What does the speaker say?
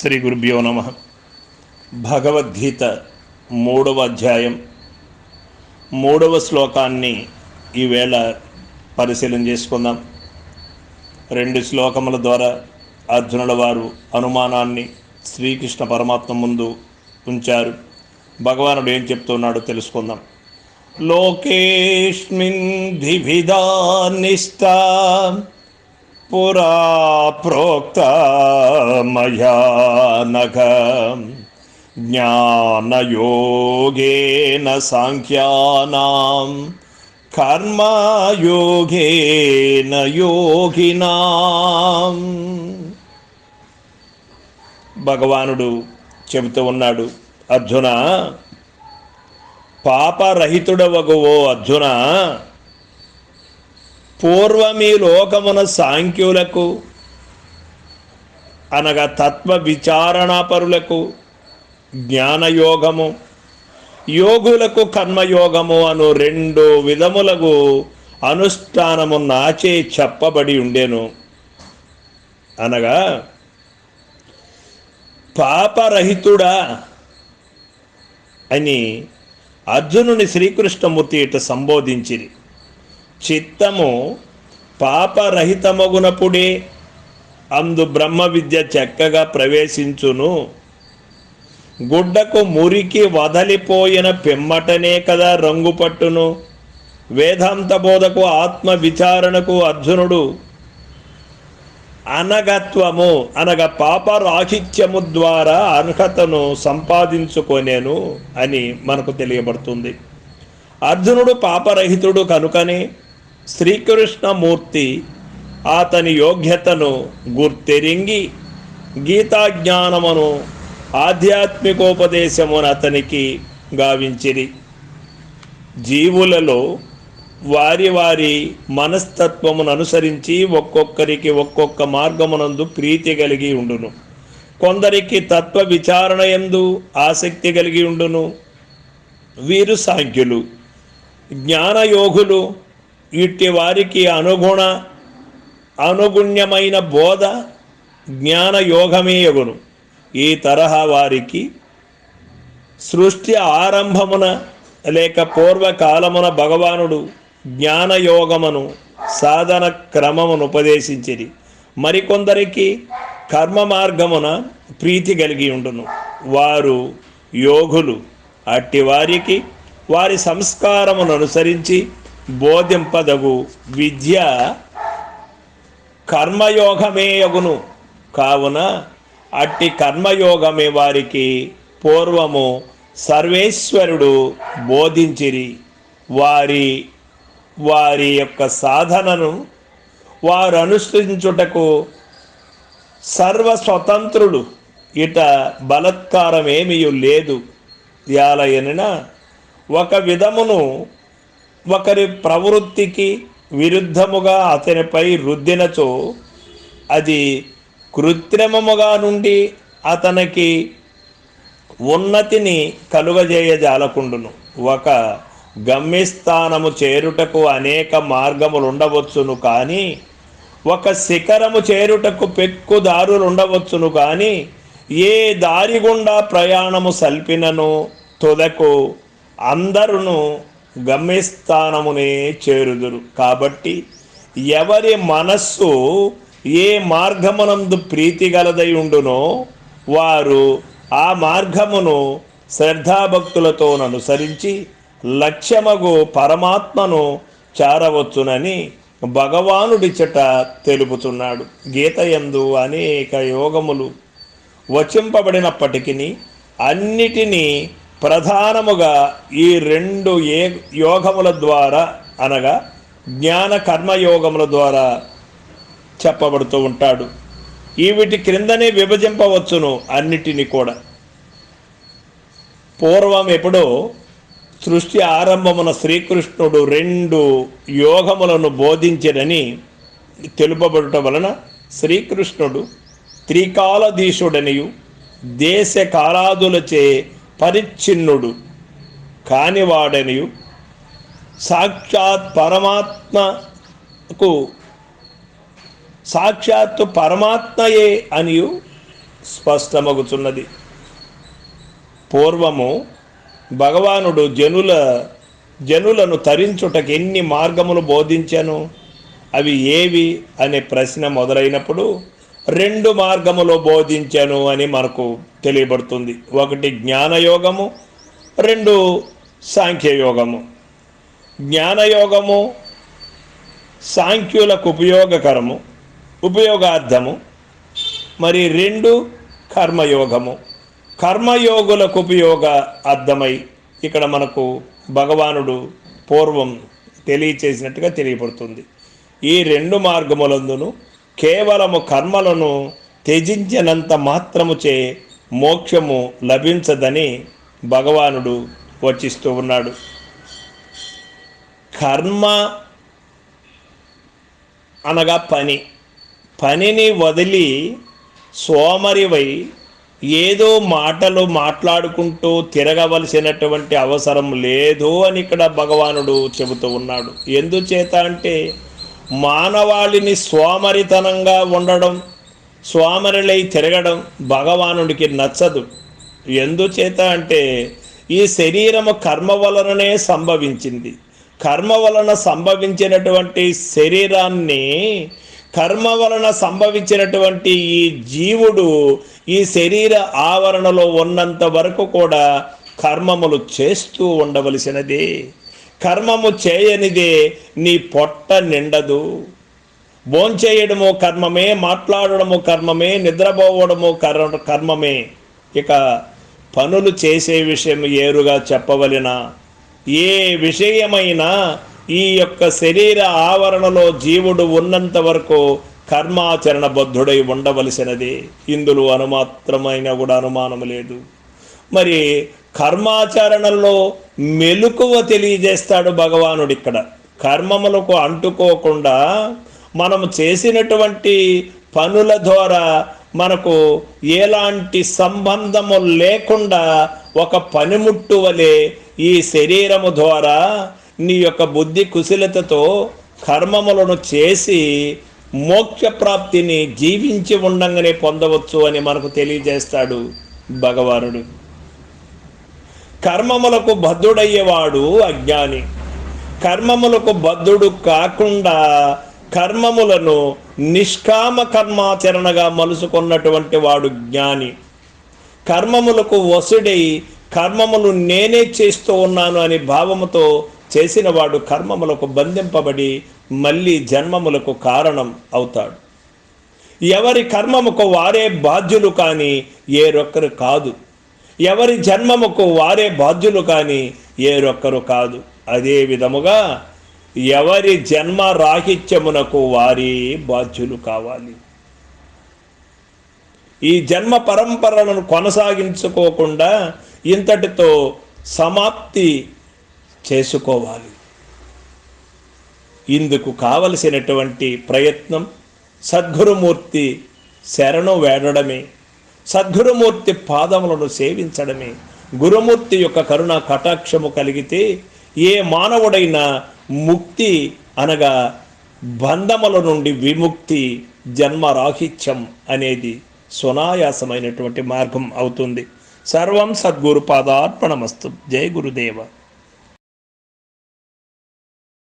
శ్రీ గురుభ్యో నమ. భగవద్గీత మూడవ అధ్యాయం. మూడవ శ్లోకాన్ని ఈవేళ పరిశీలన చేసుకుందాం. రెండు శ్లోకముల ద్వారా అర్జునుల వారు అనుమానాన్ని శ్రీకృష్ణ పరమాత్మ ముందు ఉంచారు. భగవానుడు ఏం చెప్తున్నాడో తెలుసుకుందాం. లోకేష్మిన్ ద్విధా నిష్టా పురా ప్రోక్త మయా నఘ జ్ఞానయోగేన సాంఖ్యానాం. కర్మయోగేన యోగినాం. భగవానుడు చెబుతూ ఉన్నాడు అర్జున పాపరహితుడవగువో అర్జున పూర్వమీ లోకమున సాంఖ్యులకు అనగా తత్వ విచారణాపరులకు జ్ఞానయోగము యోగులకు కర్మయోగము అను రెండు విధములకు అనుష్ఠానము నాచే చెప్పబడి ఉండేను. అనగా పాపరహితుడా అని అర్జునుని శ్రీకృష్ణమూర్తి ఇట సంబోధించిరి. చిత్తము పాపరహితమగునప్పుడే అందు బ్రహ్మ విద్య చక్కగా ప్రవేశించును. గుడ్డకు మురికి వదలిపోయిన పిమ్మటనే కదా రంగు పట్టును. వేదాంత బోధకు ఆత్మ విచారణకు అర్జునుడు అనగత్వము అనగా పాపరాహిత్యము ద్వారా అర్హతను సంపాదించుకొనేను అని మనకు తెలియబడుతుంది. అర్జునుడు పాపరహితుడు కనుకనే శ్రీకృష్ణమూర్తి అతని యోగ్యతను గుర్తెరింగి గీతాజ్ఞానమును ఆధ్యాత్మికోపదేశమును అతనికి గావించిరి. జీవులలో వారి వారి మనస్తత్వమును అనుసరించి ఒక్కొక్కరికి ఒక్కొక్క మార్గమునందు ప్రీతి కలిగి ఉండును. కొందరికి తత్వ విచారణ ఎందు ఆసక్తి కలిగి ఉండును. వీరు సాంఖ్యులు. జ్ఞానయోగులు ఇట్టి వారికి అనుగుణ అనుగుణ్యమైన బోధ జ్ఞానయోగమే యగును ఈ తరహా వారికి సృష్టి ఆరంభమున లేక పూర్వకాలమున భగవానుడు జ్ఞానయోగమును సాధన క్రమమును ఉపదేశించిరి. మరికొందరికి కర్మ మార్గమున ప్రీతి కలిగి ఉండును. వారు యోగులు. అట్టి వారికి వారి సంస్కారమును అనుసరించి బోధింపదగు విద్య కర్మయోగమే యగును. కావున అట్టి కర్మయోగమే వారికి పూర్వము సర్వేశ్వరుడు బోధించిరి. వారి వారి యొక్క సాధనను వారు అనుసరించుటకు సర్వస్వతంత్రుడు ఇట బలత్కారమేమీ లేదు. యాలయనిన ఒక విధమును ఒకరి ప్రవృత్తికి విరుద్ధముగా అతనిపై రుద్దినచో అది కృత్రిమముగా నుండి అతనికి ఉన్నతిని కలుగజేయజాలకుండును. ఒక గమ్యస్థానము చేరుటకు అనేక మార్గములు ఉండవచ్చును కానీ ఒక శిఖరము చేరుటకు పెక్కు దారులు ఉండవచ్చును కానీ ఏ దారి గుండా ప్రయాణము సల్పినను తొదకు అందరును గమ్యస్థానమునే చేరుదురు. కాబట్టి ఎవరి మనస్సు ఏ మార్గమునందు ప్రీతి గలదై ఉండునో వారు ఆ మార్గమును శ్రద్ధాభక్తులతో అనుసరించి లక్ష్యమగు పరమాత్మను చేరవచ్చునని భగవానుడిచట తెలుపుతున్నాడు గీత ఎందు అనేక యోగములు వచింపబడినప్పటికీ అన్నిటినీ ప్రధానముగా ఈ రెండు ఏ యోగముల ద్వారా అనగా జ్ఞాన కర్మయోగముల ద్వారా చెప్పబడుతూ ఉంటాడు. ఈ వీటి క్రిందనే విభజింపవచ్చును అన్నిటిని కూడా. పూర్వం ఎప్పుడో సృష్టి ఆరంభమున శ్రీకృష్ణుడు రెండు యోగములను బోధించడని తెలుపబడటం వలన శ్రీకృష్ణుడు త్రికాలధీశుడనియు దేశ కాలాదులచే పరిచ్ఛిన్నుడు కానివాడనియు. సాక్షాత్ పరమాత్మకు సాక్షాత్తు పరమాత్మయే అనియు స్పష్టమగుచున్నది. పూర్వము భగవానుడు జనుల జనులను తరించుటకు ఎన్ని మార్గములు బోధించాను? అవి ఏవి? అనే ప్రశ్న మొదలైనప్పుడు రెండు మార్గములు బోధించాను అని మనకు తెలియబడుతుంది. ఒకటి జ్ఞానయోగము రెండు సాంఖ్యయోగము. జ్ఞానయోగము సాంఖ్యులకు ఉపయోగకరము ఉపయోగార్థము. మరి రెండు కర్మయోగము. కర్మయోగులకు ఉపయోగ అర్థమై ఇక్కడ మనకు భగవానుడు పూర్వం తెలియచేసినట్టుగా తెలియబడుతుంది. ఈ రెండు మార్గములందును కేవలము కర్మలను త్యజించినంత మాత్రము చే మోక్షము లభించదని భగవానుడు వచిస్తూ ఉన్నాడు. కర్మ అనగా పని. పనిని వదిలి సోమరివై ఏదో మాటలు మాట్లాడుకుంటూ తిరగవలసినటువంటి అవసరం లేదు అని ఇక్కడ భగవానుడు చెబుతూ ఉన్నాడు. ఎందుచేత అంటే మానవాళిని సోమరితనంగా ఉండడం స్వామరులై తిరగడం భగవానుడికి నచ్చదు. ఎందుచేత అంటే ఈ శరీరము కర్మ వలననే సంభవించింది. కర్మ వలన సంభవించినటువంటి శరీరాన్ని కర్మ వలన సంభవించినటువంటి ఈ జీవుడు ఈ శరీర ఆవరణలో ఉన్నంత వరకు కూడా కర్మములు చేస్తూ ఉండవలసినదే. కర్మము చేయనిదే నీ పొట్ట నిండదు. భోంచేయడము కర్మమే మాట్లాడడము కర్మమే నిద్రపోవడము కర్ కర్మమే. ఇక పనులు చేసే విషయం ఏరుగా చెప్పవలన. ఏ విషయమైనా ఈ యొక్క శరీర ఆవరణలో జీవుడు ఉన్నంత వరకు కర్మాచరణ బద్ధుడై ఉండవలసినది. ఇందులో అనుమాత్రమైన కూడా అనుమానం లేదు. మరి కర్మాచరణలో మెలకువ తెలియజేస్తాడు భగవానుడు ఇక్కడ కర్మములకు అంటుకోకుండా మనము చేసినటువంటి పనుల ద్వారా మనకు ఎలాంటి సంబంధము లేకుండా ఒక పనిముట్టు వలె ఈ శరీరము ద్వారా నీ యొక్క బుద్ధి కుశలతతో కర్మములను చేసి మోక్ష ప్రాప్తిని జీవించి ఉండంగానే పొందవచ్చు అని మనకు తెలియజేస్తాడు భగవానుడు. కర్మములకు బద్ధుడయ్యేవాడు అజ్ఞాని. కర్మములకు బద్ధుడు కాకుండా కర్మములను నిష్కామ కర్మాచరణగా మలుసుకున్నటువంటి వాడు జ్ఞాని. కర్మములకు వసుడై కర్మములు నేనే చేస్తూ ఉన్నాను అని భావముతో చేసిన వాడు కర్మములకు బంధింపబడి మళ్ళీ జన్మములకు కారణం అవుతాడు. ఎవరి కర్మముకు వారే బాధ్యులు కానీ ఏరొక్కరు కాదు. ఎవరి జన్మముకు వారే బాధ్యులు కానీ ఏరొక్కరు కాదు. అదే విధముగా ఎవరి జన్మ రాహిత్యమునకు వారే బాధ్యులు కావాలి. ఈ జన్మ పరంపరలను కొనసాగించుకోకుండా ఇంతటితో సమాప్తి చేసుకోవాలి. ఇందుకు కావలసినటువంటి ప్రయత్నం సద్గురుమూర్తి శరణు వేడడమే సద్గురుమూర్తి పాదములను సేవించడమే గురుమూర్తి యొక్క కరుణ కటాక్షము కలిగితే ఏ మానవుడైనా ముక్తి అనగా బంధముల నుండి విముక్తి జన్మరాహిత్యం అనేది సునాయాసమైనటువంటి మార్గం అవుతుంది. సర్వం సద్గురు పాదార్పణమస్తు. జయ గురుదేవ.